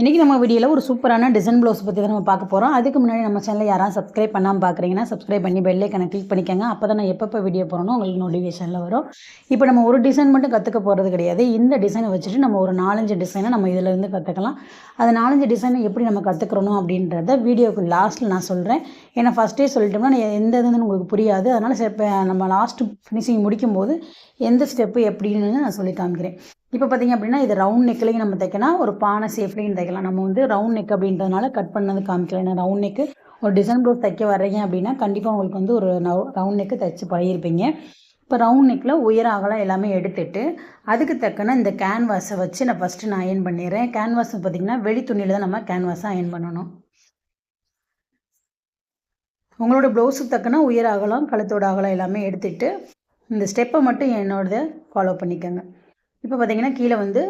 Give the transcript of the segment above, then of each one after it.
இன்றைக்கி நம்ம வீடியோவில் ஒரு சூப்பரான டிசைன் ப்ளவுஸ் பற்றி தான் நம்ம பார்க்க போகிறோம் அதுக்கு முன்னாடி நம்ம சேனலில் யாராவது சப்ஸ்கிரைப் பண்ணாமல் பார்க்குறீங்கன்னா சப்ஸ்கிரைப் பண்ணி பெல்லைக்கனை கிளிக் பண்ணிக்கோங்க. அப்போ தான் நான் எப்பப்போ வீடியோ போகிறோனோ உங்களுக்கு நோட்டிஃபிகேஷனில் வரும். இப்போ நம்ம ஒரு டிசைன் மட்டும் கற்றுக்க போகிறது கிடையாது. இந்த டிசைனை வச்சுட்டு நம்ம ஒரு நாலஞ்சு டிசைனை நம்ம இதில் இருந்து கற்றுக்கலாம் அது நாலஞ்சு டிசைனை எப்படி நம்ம கற்றுக்குறணும் அப்படின்றத வீடியோக்கு லாஸ்ட்டில் நான் சொல்கிறேன் ஏன்னா ஃபஸ்ட்டே சொல்லிட்டோம்னா எந்த இதுன்னு உங்களுக்கு புரியாது. அதனால் இப்போ நம்ம லாஸ்ட்டு ஃபினிஷிங் முடிக்கும்போது எந்த ஸ்டெப்பு எப்படின்னு நான் சொல்லி காமிக்கிறேன். இப்போ பார்த்தீங்க அப்படின்னா இது ரவுண்ட் நெக்லையும் நம்ம தைக்கலாம் ஒரு பானை சேஃப்லையும் தைக்கலாம். நம்ம வந்து ரவுண்ட் நெக் அப்படின்றதுனால கட் பண்ணது காமிக்கலாம் ஏன்னா ரவுண்ட் நெக்கு ஒரு டிசைன் ப்ளவுஸ் தைக்க வர்றீங்க அப்படின்னா கண்டிப்பாக உங்களுக்கு வந்து ஒரு ரவுண்ட் நெக்கு தைச்சு பழகிருப்பீங்க. இப்போ ரவுண்ட் நெக்கில் உயர அகலம் எல்லாமே எடுத்துட்டு அதுக்கு தக்கன இந்த கேன்வாஸை வச்சு நான் ஃபஸ்ட்டு நான் அயன் பண்ணிடுறேன். கேன்வாஸ் பார்த்திங்கன்னா வெளி துணியில் தான் நம்ம கேன்வாஸை அயன் பண்ணணும். உங்களோட ப்ளவுஸுக்கு தக்கன உயர அகலம் கழுத்தோட அகலம் எல்லாமே எடுத்துட்டு இந்த ஸ்டெப்பை மட்டும் என்னோடத ஃபாலோ பண்ணிக்கோங்க. இப்போ பார்த்தீங்கன்னா கீழே வந்து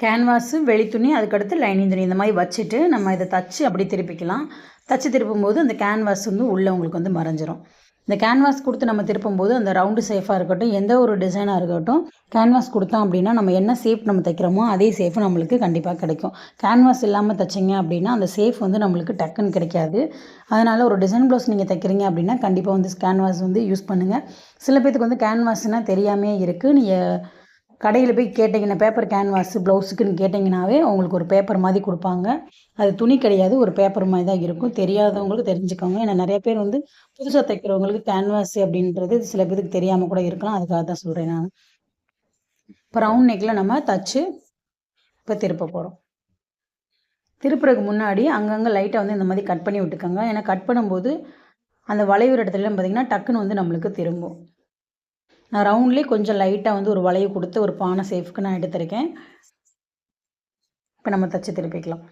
கேன்வாஸு வெளி துணி அதுக்கடுத்து லைனிங் துணி இந்த மாதிரி வச்சுட்டு நம்ம இதை தச்சு அப்படி திருப்பிக்கலாம். தச்சு திருப்பும்போது அந்த கேன்வாஸ் வந்து உள்ளே உங்களுக்கு வந்து மறைஞ்சிரும். இந்த கேன்வாஸ் கொடுத்து நம்ம திருப்பும்போது அந்த ரவுண்டு சேஃபாக இருக்கட்டும் எந்த ஒரு டிசைனாக இருக்கட்டும் கேன்வாஸ் கொடுத்தோம் அப்படின்னா நம்ம என்ன சேஃப் நம்ம தைக்கிறோமோ அதே சேஃப் நம்மளுக்கு கண்டிப்பாக கிடைக்கும். கேன்வாஸ் இல்லாமல் தைச்சிங்க அப்படின்னா அந்த சேஃப் வந்து நம்மளுக்கு டக்குன்னு கிடைக்காது. அதனால் ஒரு டிசைன் ப்ளவுஸ் நீங்கள் தைக்கிறீங்க அப்படின்னா கண்டிப்பாக வந்து கேன்வாஸ் வந்து யூஸ் பண்ணுங்கள் சில பேர்த்துக்கு வந்து கேன்வாஸ்னால் தெரியாமே இருக்குது நீங்கள் கடையில் போய் கேட்டிங்கன்னா பேப்பர் கேன்வாஸ் ப்ளவுஸுக்குன்னு கேட்டிங்கனாவே உங்களுக்கு ஒரு பேப்பர் மாதிரி கொடுப்பாங்க. அது துணி கிடையாது ஒரு பேப்பர் மாதிரி தான் இருக்கும். தெரியாதவங்களுக்கு தெரிஞ்சுக்கோங்க. ஏன்னா நிறைய பேர் வந்து புதுசாக தைக்கிறவங்களுக்கு கேன்வாஸ் அப்படின்றது சில பேருக்கு தெரியாமல் கூட இருக்கலாம். அதுக்காக தான் சொல்கிறேன் நான். இப்போ ரவுண்ட் நெக்கில் நம்ம தச்சு இப்போ திருப்ப போகிறோம் திருப்புறதுக்கு முன்னாடி அங்கங்கே லைட்டாக வந்து இந்த மாதிரி கட் பண்ணி விட்டுக்கோங்க. ஏன்னா கட் பண்ணும்போது அந்த வளைவுற இடத்துல பார்த்திங்கன்னா டக்குன்னு வந்து நம்மளுக்கு திரும்பும். நான் ரவுண்ட்லேயே கொஞ்சம் லைட்டாக வந்து ஒரு வளைவு கொடுத்து ஒரு பானை சேஃப்க்கு நான் எடுத்திருக்கேன். இப்போ நம்ம தச்சு திருப்பிக்கலாம்.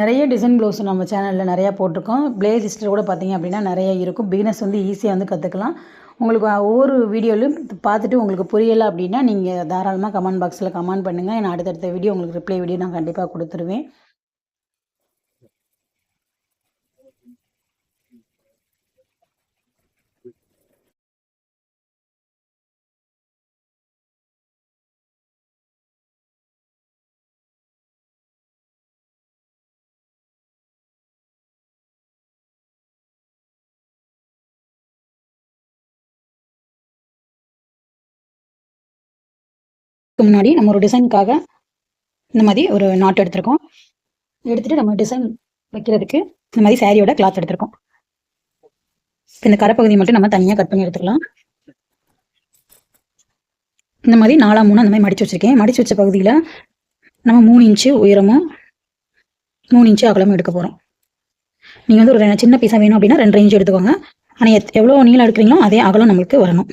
நிறைய டிசைன் ப்ளவுஸ் நம்ம சேனலில் நிறையா போட்டிருக்கோம். பிளேஸ் ஹிஸ்டர் கூட பார்த்தீங்க அப்படின்னா நிறைய இருக்கும். பிகினஸ் வந்து ஈஸியாக வந்து கற்றுக்கலாம் உங்களுக்கு ஒவ்வொரு வீடியோலையும் பார்த்துட்டு உங்களுக்கு புரியலை அப்படின்னா நீங்கள் தாராளமாக கமெண்ட் பாக்ஸில் கமெண்ட் பண்ணுங்கள் நான் அடுத்தடுத்த வீடியோ உங்களுக்கு ரிப்ளை வீடியோ நான் கண்டிப்பாக கொடுத்துருவேன். முன்னாடி நம்ம ஒரு டிசைனுக்காக இந்த மாதிரி ஒரு நாட் எடுத்திருக்கோம். எடுத்துட்டு நம்ம டிசைன் வைக்கிறதுக்கு இந்த மாதிரி சாரியோட கிளாத் எடுத்திருக்கோம். இந்த கரைப்பகுதி மட்டும் நம்ம தனியாக கட் பண்ணி எடுத்துக்கலாம். இந்த மாதிரி நாலா மூணு அந்த மாதிரி மடிச்சு வச்சிருக்கேன். மடிச்சு வச்ச பகுதியில் நம்ம மூணு இன்ச்சு உயரமும் மூணு இன்ச்சு அகலமும் எடுக்க போகிறோம் நீங்கள் வந்து ஒரு சின்ன பீஸாக வேணும் அப்படின்னா ரெண்டு இன்ச்சு எடுத்துக்கோங்க. ஆனால் எவ்வளோ நீளம் எடுக்கிறீங்களோ அதே அகலம் நம்மளுக்கு வரணும்.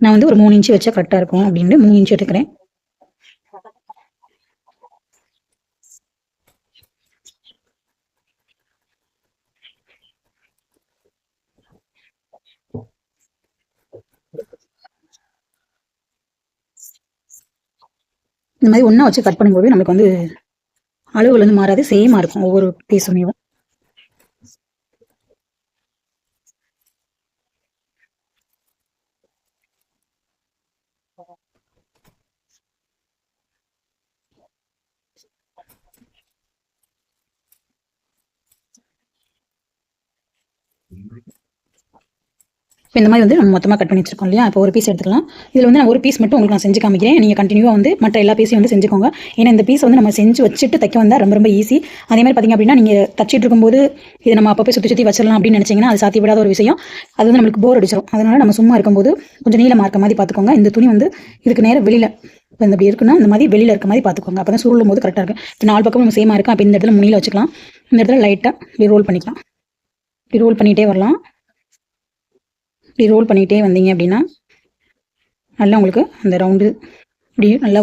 நான் வந்து ஒரு மூணு இன்ச்சு வச்சா கரெக்டாக இருக்கும் அப்படின்ட்டு மூணு இன்ச்சு எடுக்கிறேன். இந்த மாதிரி ஒன்றா வச்சு கட் பண்ணும்போது நமக்கு வந்து அளவுகள் வந்து மாறாது சேமாக இருக்கும் ஒவ்வொரு பீஸுமேவும் இப்போ இந்த மாதிரி வந்து நம்ம மொத்தமாக கட் பண்ணி வச்சிருக்கோம் இல்லையா? இப்போ ஒரு பீஸ் எடுத்துக்கலாம். இதில் வந்து நான் ஒரு பீஸ் மட்டும் உங்களுக்கு நான் செஞ்சு காமிக்கிறேன். நீங்கள் கண்டினியூவாக வந்து மற்ற எல்லா பீஸையும் வந்து செஞ்சுக்கோங்க. ஏன்னா இந்த பீஸ் வந்து நம்ம செஞ்சு வச்சுட்டு தைக்க வந்தால் ரொம்ப ரொம்ப ஈஸி அதே மாதிரி பார்த்திங்க அப்படின்னா நீங்கள் தச்சிட்டு இருக்கும்போது இது நம்ம அப்பப்போ சுற்றி சுற்றி வச்சிடலாம் அப்படின்னு நினச்சிங்கன்னா அது சாத்தியப்படாத ஒரு விஷயம். அது வந்து நம்மளுக்கு போர் அடிச்சிடும் அதனால் நம்ம சும்மா இருக்கும்போது கொஞ்சம் நீளமாக இருக்க மாதிரி பார்த்துக்கோங்க. இந்த துணி வந்து இதுக்கு நேரம் வெளியில் இப்போ இந்த இப்படி இருக்குன்னா இந்த மாதிரி வெளியில் இருக்க மாதிரி பார்த்துக்கோங்க. அப்போ தான் சுருளும் போது கரெக்டாக இருக்கும். இப்போ நாலு பக்கம் நம்ம சேமாக இருக்கும். அப்போ இந்த இடத்துல முனியில் வச்சுக்கலாம். இந்த இடத்துல லைட்டாக இப்படி ரோல் பண்ணிக்கலாம். இப்படி ரோல் பண்ணிகிட்டே வரலாம். இப்படி ரோல் பண்ணிகிட்டே வந்தீங்க அப்படின்னா நல்லா உங்களுக்கு அந்த ரவுண்டு இப்படி நல்லா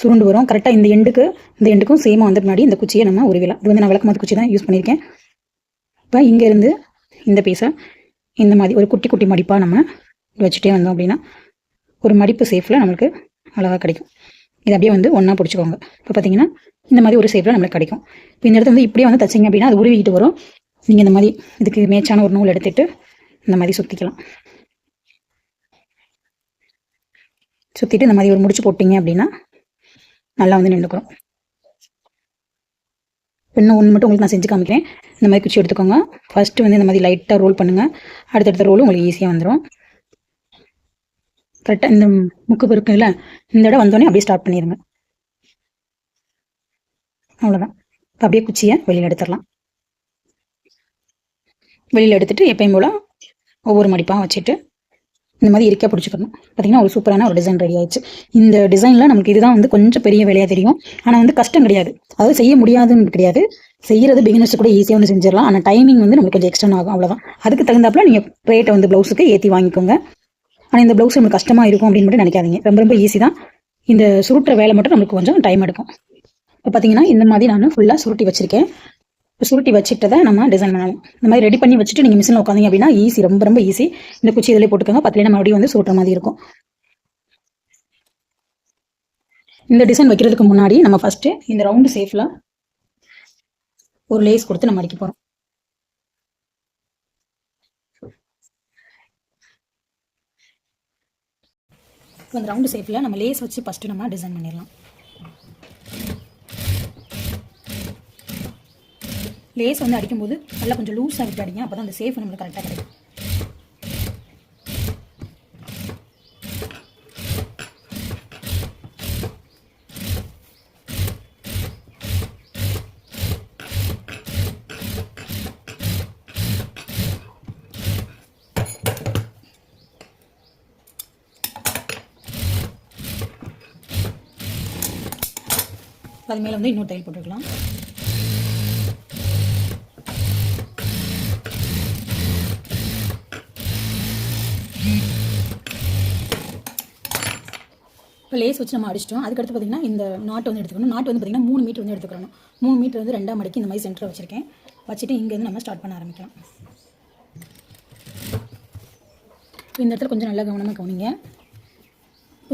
சுருண்டு வரும். கரெக்டாக இந்த எண்டுக்கு இந்த எண்டுக்கும் சேமாக வந்த பின்னாடி இந்த குச்சியை நம்ம உருவிலாம் இது வந்து நான் விளக்கமாத்து குச்சி தான் யூஸ் பண்ணியிருக்கேன். இப்போ இங்கேருந்து இந்த பீஸை இந்த மாதிரி ஒரு குட்டி குட்டி மடிப்பாக நம்ம வச்சுட்டே வந்தோம் அப்படின்னா ஒரு மடிப்பு சேஃபில் நம்மளுக்கு அழகாக கிடைக்கும். இது அப்படியே வந்து ஒன்றா பிடிச்சிக்கோங்க. இப்போ பார்த்தீங்கன்னா இந்த மாதிரி ஒரு சேஃபில் நம்மளுக்கு கிடைக்கும். இப்போ இந்த இடத்துல வந்து இப்படியே வந்து தச்சிங்க அப்படின்னா அது உருவிக்கிட்டு வரும். நீங்கள் இந்த மாதிரி இதுக்கு மேட்சான ஒரு நூல் எடுத்துகிட்டு இந்த மாதிரி சுற்றிக்கலாம் சுற்றிட்டு இந்த மாதிரி ஒரு முடிச்சு போட்டிங்க அப்படின்னா நல்லா வந்து நின்றுக்கிறோம் இன்னும் ஒன்று மட்டும் உங்களுக்கு நான் செஞ்சு காமிக்கிறேன். இந்த மாதிரி குச்சி எடுத்துக்கோங்க. ஃபஸ்ட்டு வந்து இந்த மாதிரி லைட்டாக ரோல் பண்ணுங்கள் அடுத்தடுத்த ரோலும் உங்களுக்கு ஈஸியாக வந்துடும் கரெக்டாக இந்த முக்கு இருக்குல்ல இந்த இடம் வந்தோடனே அப்படியே ஸ்டார்ட் பண்ணிடுங்க அவ்வளோதான் இப்போ அப்படியே குச்சியை வெளியில் எடுத்துடலாம். வெளியில் எடுத்துட்டு எப்பயும் போல் ஒவ்வொரு மடிப்பாக வச்சுட்டு இந்த மாதிரி இருக்க பிடிச்சிக்கணும் பார்த்தீங்கன்னா ஒரு சூப்பரான ஒரு டிசைன் ரெடி ஆயிடுச்சு. இந்த டிசைனில் நமக்கு இதுதான் வந்து கொஞ்சம் பெரிய வேலையாக தெரியும். ஆனால் வந்து கஷ்டம் கிடையாது. அதாவது செய்ய முடியாதுன்னு கிடையாது. செய்கிறது பிகினர்ஸ் கூட ஈஸியாக வந்து செஞ்சிடலாம். ஆனால் டைமிங் வந்து நமக்கு கொஞ்சம் எக்ஸ்டன் ஆகும். அவ்வளோதான் அதுக்கு தகுந்தாப்புல நீங்கள் ரேட்டை வந்து ப்ளவுஸுக்கு ஏற்றி வாங்கிக்கோங்க. ஆனால் இந்த ப்ளவுஸ் நம்மளுக்கு கஷ்டமாக இருக்கும் அப்படின்னு மட்டும் நினைக்காதீங்க. ரொம்ப ரொம்ப ஈஸி தான். இந்த சுருட்டுற வேலை மட்டும் நமக்கு கொஞ்சம் டைம் எடுக்கும். இப்போ பார்த்தீங்கன்னா இந்த மாதிரி நான் ஃபுல்லாக சுருட்டி வச்சிருக்கேன். சுருட்டி வச்சுட்டு தான் நம்ம டிசைன் பண்ணலாம். இந்த மாதிரி ரெடி பண்ணி வச்சுட்டு நீங்கள் மிஷினில் உட்காந்தீங்க அப்படின்னா ஈஸி ரொம்ப ரொம்ப ஈஸி இந்த குச்சி இதில் போட்டுக்கோங்க. பத்துலேயே நம்ம மறுபடியும் வந்து சுருட்டுற மாதிரி இருக்கும். இந்த டிசைன் வைக்கிறதுக்கு முன்னாடி நம்ம ஃபஸ்ட்டு இந்த ரவுண்டு சேஃபில் ஒரு லேஸ் கொடுத்து நம்ம அடிக்க போகிறோம் இப்போ அந்த ரவுண்டு சேஃபில் நம்ம லேஸ் வச்சு ஃபஸ்ட்டு நம்ம டிசைன் பண்ணிடலாம். லேஸ் வந்து அடிக்கும்போது நல்லா கொஞ்சம் லூஸாக விட்டு அடிங்க. அப்போ தான் அந்த சேஃப் நம்மளுக்கு கரெக்டாக கிடைக்கும். அது மேலே வந்து இன்னொரு தையல் போட்டுக்கலாம் இப்போ லேஸ் வச்சு நம்ம அடிச்சிட்டோம். அதுக்கடுத்து பார்த்தீங்கன்னா இந்த நாட்டு வந்து எடுத்துக்கணும். நாட்டு வந்து பார்த்தீங்கன்னா மூணு மீட்டர் வந்து எடுத்துக்கணும். மூணு மீட்டர் வந்து ரெண்டாம் மடிக்கு இந்த மாதிரி சென்டர் வச்சுருக்கேன். வச்சுட்டு இங்கேருந்து நம்ம ஸ்டார்ட் பண்ண ஆரம்பிக்கலாம். இந்த இடத்துல கொஞ்சம் நல்லா கவனமாக கவனிங்க.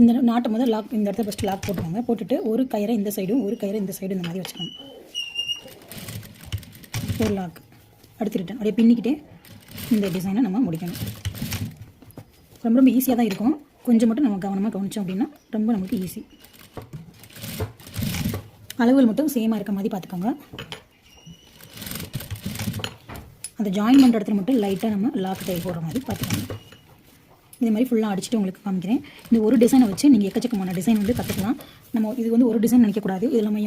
இந்த நாட்டை முதல் லாக் இந்த இடத்துல ஃபஸ்ட்டு லாக் போட்டுருவாங்க போட்டுட்டு ஒரு கயிறை இந்த சைடும் ஒரு கயிறை இந்த சைடும் இந்த மாதிரி வச்சுக்கணும். ஒரு லாக் அடுத்துக்கிட்டேன் அப்படியே பின்னிக்கிட்டே இந்த டிசைனை நம்ம முடிக்கணும். ரொம்ப ரொம்ப ஈஸியாக தான் இருக்கும். கொஞ்சம் மட்டும் நம்ம கவனமாக கவனித்தோம் அப்படின்னா ரொம்ப நமக்கு ஈஸி அளவுகள் மட்டும் சேமாக இருக்க மாதிரி பார்த்துக்கோங்க. அந்த ஜாயின் பண்ணுற இடத்துல மட்டும் லைட்டாக நம்ம லாக் தையல் போடுற மாதிரி பார்த்துக்கோங்க. இது மாதிரி ஃபுல்லாக அடிச்சுட்டு உங்களுக்கு காமிக்கிறேன். இந்த ஒரு டிசைனை வச்சு நீங்கள் எக்கச்சக்கமான டிசைன் வந்து கற்றுக்கலாம் நம்ம இது வந்து ஒரு டிசைன் நினைக்கக்கூடாது. இது நம்ம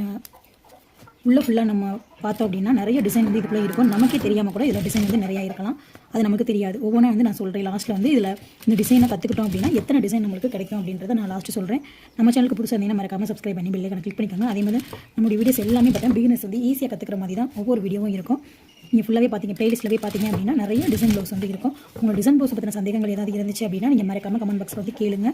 உள்ளே ஃபுல்லாக நம்ம பார்த்தோம் அப்படின்னா நிறைய டிசைன் வந்து இதுக்குள்ளே இருக்கும். நமக்கே தெரியாமல் கூட இதில் டிசைன் வந்து நிறையா இருக்கலாம். அது நமக்கு தெரியாது. ஒவ்வொன்றா வந்து நான் சொல்கிறேன் லாஸ்ட்டில் வந்து இதில் இந்த டிசைனை கற்றுக்கிட்டோம் அப்படின்னா எத்தனை டிசைன் நம்மளுக்கு கிடைக்கும் அப்படின்றத நான் லாஸ்ட்டு சொல்கிறேன் நம்ம சேனலுக்கு புதுசாக இருந்தீங்கன்னா மறக்காமல் சப்ஸ்கிரைப் பண்ணி பில்லை கிளிக் பண்ணிக்கோங்க. அதே மாதிரி நம்மளுடைய வீடியோஸ் எல்லாமே பார்த்தா பிகினஸ் வந்து ஈஸியாக கற்றுக்கிற மாதிரி தான் ஒவ்வொரு வீடியோவும் இருக்கும். நீங்கள் ஃபுல்லாகவே பார்த்தீங்க ப்ளேலிஸ்ட்டில் போய் பார்த்தீங்க அப்படின்னா நிறைய டிசைன் ப்ளவுஸ் வந்து இருக்கும். உங்கள் டிசைன் ப்ளவுஸ் பற்றின சந்தேகங்கள் ஏதாவது இருந்துச்சு அப்படின்னா நீங்கள் மறக்காமல் கமெண்ட் பாக்ஸ் வந்து கேளுங்க.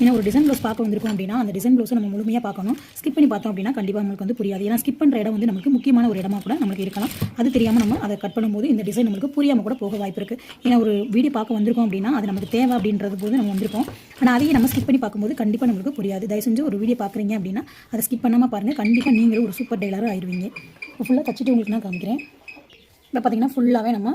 ஏன்னா ஒரு டிசைன் ப்ளவுஸ் பார்க்க வந்திருக்கோம் அப்படின்னா அந்த டிசைன் ப்ளவுஸை நம்ம முழுமையாக பார்க்கணும். ஸ்கிப் பண்ணி பார்த்தோம் அப்படின்னா கண்டிப்பாக நம்மளுக்கு வந்து புரியாது. ஏன்னா ஸ்கிப் பண்ணுற இடம் வந்து நமக்கு முக்கியமான ஒரு இடமா கூட நமக்கு இருக்கலாம். அது தெரியாமல் நம்ம அதை கட் பண்ணும்போது இந்த டிசைன் நம்மளுக்கு புரியாமல் கூட போக வாய்ப்பு இருக்குது ஏன்னா ஒரு வீடியோ பார்க்க வந்திருக்கோம் அப்படின்னா அது நமக்கு தேவை அப்படின்றது போது நம்ம வந்திருக்கோம் ஆனால் அதையும் நம்ம ஸ்கிப் பண்ணி பார்க்கும்போது கண்டிப்பாக நம்மளுக்கு புரியாது. தயவு செஞ்சு ஒரு வீடியோ பார்க்குறீங்க அப்படின்னா அதை ஸ்கிப் பண்ணாமல் பாருங்கள் கண்டிப்பாக நீங்களும் ஒரு சூப்பர் டெய்லராக ஆயிடுவீங்க ஃபுல்லாக தச்சுட்டு உங்களுக்கு நான் காமிக்கிறேன். இப்போ பார்த்தீங்கன்னா ஃபுல்லாகவே நம்ம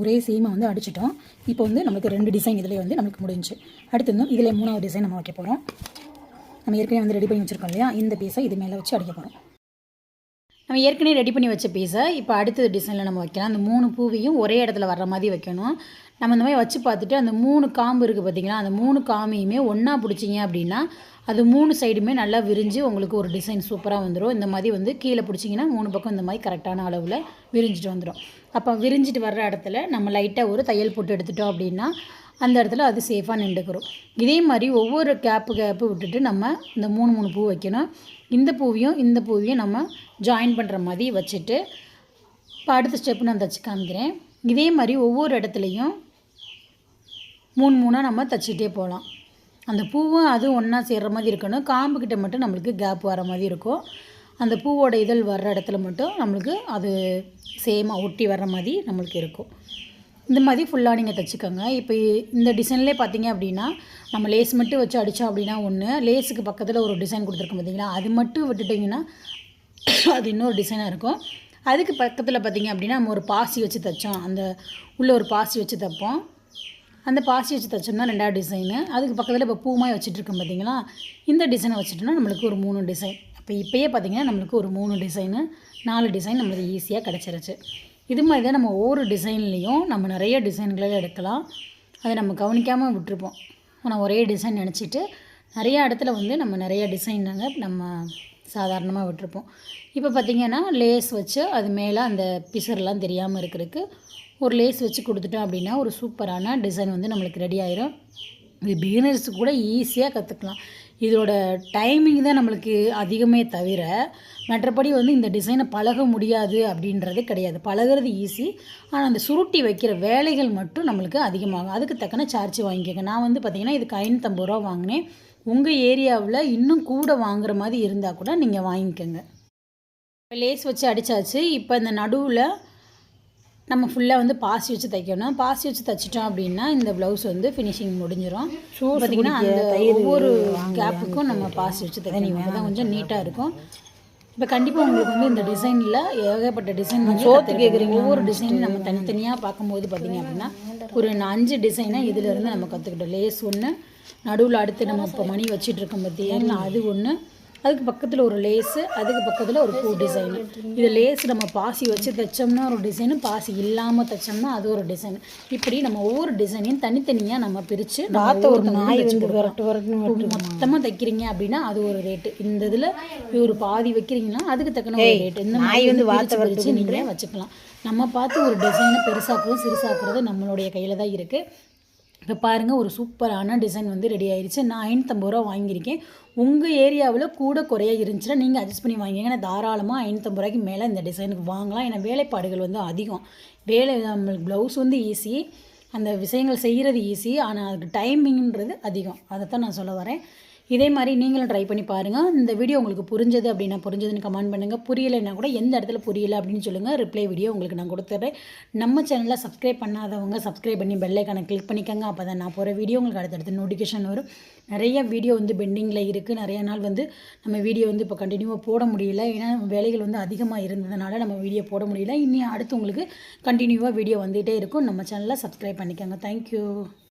ஒரே சேமாக வந்து அடிச்சிட்டோம். இப்போ வந்து நமக்கு ரெண்டு டிசைன் இதிலே வந்து நமக்கு முடிஞ்சு. அடுத்து வந்து இதில் மூணாவது டிசைன் நம்ம வைக்க போகிறோம் நம்ம ஏற்கனவே வந்து ரெடி பண்ணி வச்சுருக்கோம் இல்லையா? இந்த பீஸை இது மேலே வச்சு அடிக்க போகிறோம் நம்ம ஏற்கனவே ரெடி பண்ணி வச்ச பீஸை இப்போ அடுத்த டிசைனில் நம்ம வைக்கலாம். அந்த மூணு பூவையும் ஒரே இடத்துல வர்ற மாதிரி வைக்கணும். நம்ம இந்த மாதிரி வச்சு பார்த்துட்டு அந்த மூணு காம்பு இருக்குது பார்த்தீங்களா அந்த மூணு காம்பையுமே ஒன்றா பிடிச்சிங்க அப்படின்னா அது மூணு சைடுமே நல்லா விரிஞ்சு உங்களுக்கு ஒரு டிசைன் சூப்பராக வந்துடும் இந்த மாதிரி வந்து கீழே பிடிச்சிங்கன்னா மூணு பக்கம் இந்த மாதிரி கரெக்டான அளவில் விரிஞ்சிட்டு வந்துடும் அப்போ விரிஞ்சிட்டு வர்ற இடத்துல நம்ம லைட்டாக ஒரு தையல் போட்டு எடுத்துட்டோம் அப்படின்னா அந்த இடத்துல அது சேஃபாக நின்றுக்கிறோம் இதே மாதிரி ஒவ்வொரு கேப்பு கேப்பு விட்டுட்டு நம்ம இந்த மூணு மூணு பூ வைக்கணும். இந்த பூவையும் இந்த பூவையும் நம்ம ஜாயின் பண்ணுற மாதிரி வச்சுட்டு இப்போ அடுத்த ஸ்டெப்பு நான் தச்சு காமிக்கிறேன். இதே மாதிரி ஒவ்வொரு இடத்துலையும் மூணு மூணாக நம்ம தச்சுட்டே போகலாம். அந்த பூவும் அதுவும் ஒன்றா சேர்கிற மாதிரி இருக்கணும். காம்புக்கிட்ட மட்டும் நம்மளுக்கு கேப் வர மாதிரி இருக்கும். அந்த பூவோட இதழ் வர்ற இடத்துல மட்டும் நம்மளுக்கு அது சேமாக ஒட்டி வர்ற மாதிரி நம்மளுக்கு இருக்கும். இந்த மாதிரி ஃபுல்லாக நீங்கள் தைச்சிக்கோங்க. இப்போ இந்த டிசைன்லேயே பார்த்தீங்க அப்படின்னா நம்ம லேஸ் மட்டும் வச்சு அடித்தோம் அப்படின்னா ஒன்று லேஸுக்கு பக்கத்தில் ஒரு டிசைன் கொடுத்துருக்கோம் பார்த்தீங்களா அது மட்டும் விட்டுட்டிங்கன்னா அது இன்னொரு டிசைனாக இருக்கும். அதுக்கு பக்கத்தில் பார்த்தீங்க அப்படின்னா நம்ம ஒரு பாசி வச்சு தைச்சோம். அந்த உள்ளே ஒரு பாசி வச்சு தைப்போம். அந்த பாசி வச்சு தைச்சோம்னா ரெண்டாவது டிசைனு. அதுக்கு பக்கத்தில் இப்போ பூமாய் வச்சுட்ருக்கோம் பார்த்தீங்களா இந்த டிசைனை வச்சுட்டோம்னா நம்மளுக்கு ஒரு மூணு டிசைன். இப்போ இப்போயே பார்த்தீங்கன்னா நம்மளுக்கு ஒரு மூணு டிசைனு நாலு டிசைன் நம்மளுக்கு ஈஸியாக கிடச்சிருச்சு. இது மாதிரி தான் நம்ம ஒவ்வொரு டிசைன்லேயும் நம்ம நிறைய டிசைன்களை எடுக்கலாம். அதை நம்ம கவனிக்காமல் விட்டுருப்போம். ஆனால் ஒரே டிசைன் நினச்சிட்டு நிறைய இடத்துல வந்து நம்ம நிறைய டிசைன் நம்ம சாதாரணமாக விட்டுருப்போம். இப்போ பார்த்திங்கன்னா லேஸ் வச்சு அது மேலே அந்த பிசர்லாம் தெரியாமல் இருக்கிறதுக்கு ஒரு லேஸ் வச்சு கொடுத்துட்டோம் அப்படின்னா ஒரு சூப்பரான டிசைன் வந்து நம்மளுக்கு ரெடி ஆயிரும். இது பிகினர்ஸ் கூட ஈஸியாக கற்றுக்கலாம். இதோட டைமிங் தான் நம்மளுக்கு அதிகமே தவிர மற்றபடி வந்து இந்த டிசைனை பழக முடியாது அப்படின்றது கிடையாது. பழகிறது ஈஸி ஆனால் அந்த சுருட்டி வைக்கிற வேலைகள் மட்டும் நம்மளுக்கு அதிகமாகும். அதுக்கு தக்கன சார்ஜ் வாங்கிக்கோங்க. நான் வந்து பார்த்திங்கன்னா இதுக்கு ஐநூற்றம்பது ரூபா வாங்கினேன். உங்கள் ஏரியாவில் இன்னும் கூட வாங்குற மாதிரி இருந்தால் கூட நீங்கள் வாங்கிக்கோங்க. இப்போ லேஸ் வச்சு அடித்தாச்சு இப்போ இந்த நடுவில் நம்ம ஃபுல்லாக வந்து பாசி வச்சு தைக்கணும். பாசி வச்சு தைச்சிட்டோம் அப்படின்னா இந்த ப்ளவுஸ் வந்து ஃபினிஷிங் முடிஞ்சிடும் பார்த்திங்கன்னா அந்த ஒவ்வொரு கேப்புக்கும் நம்ம பாசி வச்சு தைக்கணும். தான் கொஞ்சம் நீட்டாக இருக்கும். இப்போ கண்டிப்பாக உங்களுக்கு வந்து இந்த டிசைனில் ஏகப்பட்ட டிசைன் சோத்து கேட்குறீங்க ஒவ்வொரு டிசைனும் நம்ம தனித்தனியாக பார்க்கும்போது பார்த்தீங்க அப்படின்னா ஒரு அஞ்சு டிசைனாக இதிலேருந்து நம்ம கற்றுக்கிட்டோம் லேஸ் ஒன்று நடுவில் அடுத்து நம்ம இப்போ மணி வச்சிட்டு இருக்கோம் பார்த்தீங்கன்னா அது ஒன்று அதுக்கு பக்கத்தில் ஒரு லேஸு அதுக்கு பக்கத்தில் ஒரு பூ டிசைனு. இது லேஸ் நம்ம பாசி வச்சு தைச்சோம்னா ஒரு டிசைனு பாசி இல்லாமல் தைச்சோம்னா அது ஒரு டிசைன். இப்படி நம்ம ஒவ்வொரு டிசைனையும் தனித்தனியாக நம்ம பிரித்து ஒரு நாய் வந்து விரட்டு விரட்டு மொத்தமாக தைக்கிறீங்க அப்படின்னா அது ஒரு ரேட்டு இந்த இதில் ஒரு பாதி வைக்கிறீங்கன்னா அதுக்கு தக்கன ஒரு ரேட்டு இந்த மாதிரி வந்து வார்த்தை வச்சு நீங்களே வச்சுக்கலாம். நம்ம பார்த்து ஒரு டிசைனை பெருசாக்குறது சிறுசாக்குறது நம்மளுடைய கையில் தான் இருக்குது இப்போ பாருங்கள் ஒரு சூப்பரான டிசைன் வந்து ரெடி ஆயிடுச்சு நான் ஐநூற்றம்பது ரூபா வாங்கியிருக்கேன். உங்கள் ஏரியாவில் கூட குறைய இருந்துச்சுன்னா நீங்கள் அட்ஜஸ்ட் பண்ணி வாங்கிங்க ஏன்னா தாராளமாக ஐநூற்றம்பது ரூபாய்க்கு மேலே இந்த டிசைனுக்கு வாங்கலாம். ஏன்னா வேலைப்பாடுகள் வந்து அதிகம். வேலை நம்மளுக்கு ப்ளவுஸ் வந்து ஈஸி அந்த விஷயங்கள் செய்கிறது ஈஸி ஆனால் அதுக்கு டைமிங்கிறது அதிகம். அதை தான் நான் சொல்ல வரேன். இதே மாதிரி நீங்களும் ட்ரை பண்ணி பாருங்கள் இந்த வீடியோ உங்களுக்கு புரிஞ்சது அப்படின்னா புரிஞ்சதுன்னு கமெண்ட் பண்ணுங்கள் புரியலைன்னா கூட எந்த இடத்துல புரியல அப்படின்னு சொல்லுங்கள் ரிப்ளை வீடியோ உங்களுக்கு நான் கொடுத்துட்றேன் நம்ம சேனலில் சப்ஸ்கிரைப் பண்ணாதவங்க சப்ஸ்கிரைப் பண்ணி பெல்லைக்கான கிளிக் பண்ணிக்கோங்க. அப்போ தான் நான் போகிற வீடியோ உங்களுக்கு அடுத்தடுத்து நோட்டிஃபிகேஷன் வரும். நிறைய வீடியோ வந்து பெண்டிங்கில் இருக்குது நிறைய நாள் வந்து நம்ம வீடியோ வந்து இப்போ கண்டினியூவாக போட முடியல. ஏன்னா வேலைகள் வந்து அதிகமாக இருந்ததுனால நம்ம வீடியோ போட முடியல. இனி அடுத்து உங்களுக்கு கண்டினியூவாக வீடியோ வந்துகிட்டே இருக்கும். நம்ம சேனலில் சப்ஸ்கிரைப் பண்ணிக்கோங்க. தேங்க்யூ